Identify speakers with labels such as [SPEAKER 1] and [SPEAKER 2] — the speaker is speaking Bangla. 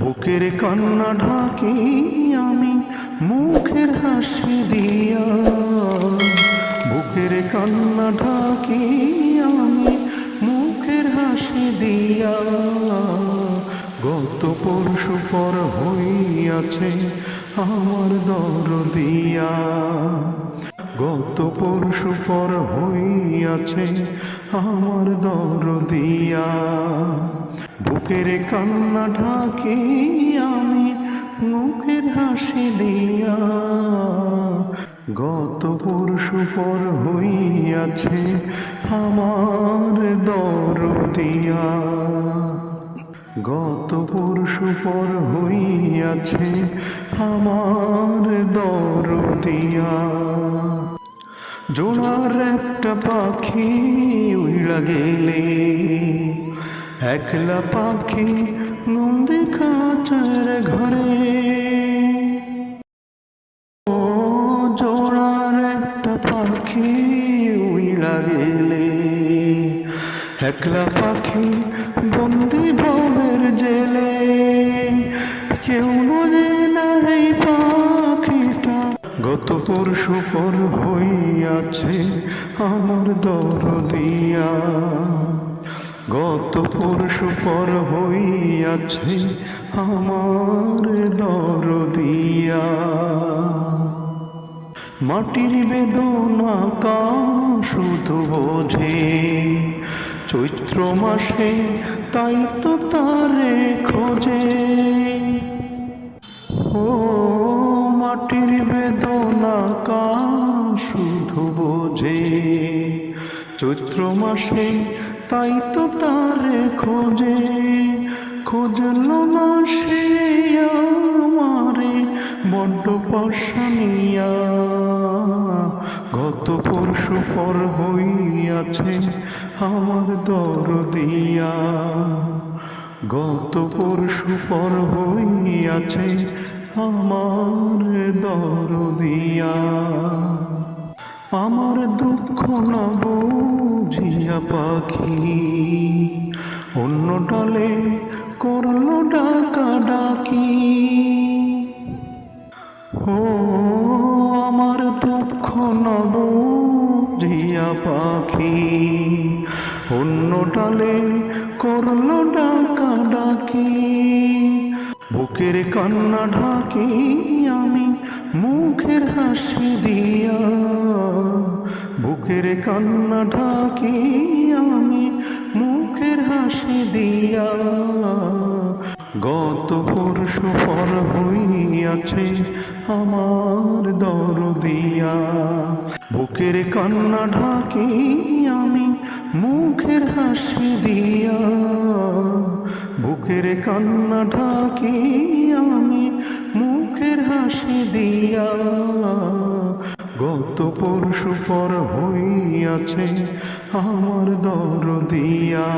[SPEAKER 1] বুকের কান্না ঢাকি আমি, মুখের হাসি দিয়া। বুকের কান্না ঢাকি আমি, মুখের হাসি দিয়া। গত পরশু পর হইয়াছে আমার দর দিয়া। গত পরশু পর হইয়াছে আমার দর দিয়া। বুকের কান্না ঢাকি আমি, মুখের হাসি দিয়া। গত পরশু পর হইয়াছে আমার দর দিয়া গত পরশু পর হইয়াছে আমার দর দিয়া জোড়ার একটা পাখি উড়া গেলে। একলা পাখি নন্দী কাচের ঘরে। ও জোড়ার একটা পাখি উড়া গেলে একলা পাখি বন্দি ভবের জেলে। কেউ বোঝে না এই পাখিটা। গত পরশু পর হইয়াছে আমার দর দিয়া গত পরশু পর হইয়াছে আমার দর দিয়া মাটির বেদনা কা শুধু বোঝে, চৈত্র মাসে তাই তো তারে খোঁজে। ও মাটির বেদনা কা শুধু বোঝে, চৈত্র মাসে তাই তো তার খোঁজে, খুঁজল না সে আমারে, বড্ড পশানিয়া গত পরশু পর হইয়াছে আমার দর দিয়া। গত পরশু পর হইয়াছে আমার দর দিয়া। আমার দুঃখ না বুঝিয়া পাখি। অন্য ডালে করল ডাকা ডাকি। ও, আমার দুঃখ নব জিয়া পাখি। অন্য ডালে করল ডাকা ডাকি। বুকের কান্না ঢাকি আমি, মুখের হাসি দিয়া। বুকের কান্না ঢাকি আমি, মুখের হাসি দিয়া। গত পরশু পর হইয়াছে আমার দর দিয়া বুকের কান্না ঢাকি আমি, মুখের হাসি দিয়া। বুকের কান্না ঢাকি আমি, মুখের হাসি দিয়া। গত পরশু পর হইয়াছে আমার দর দিয়া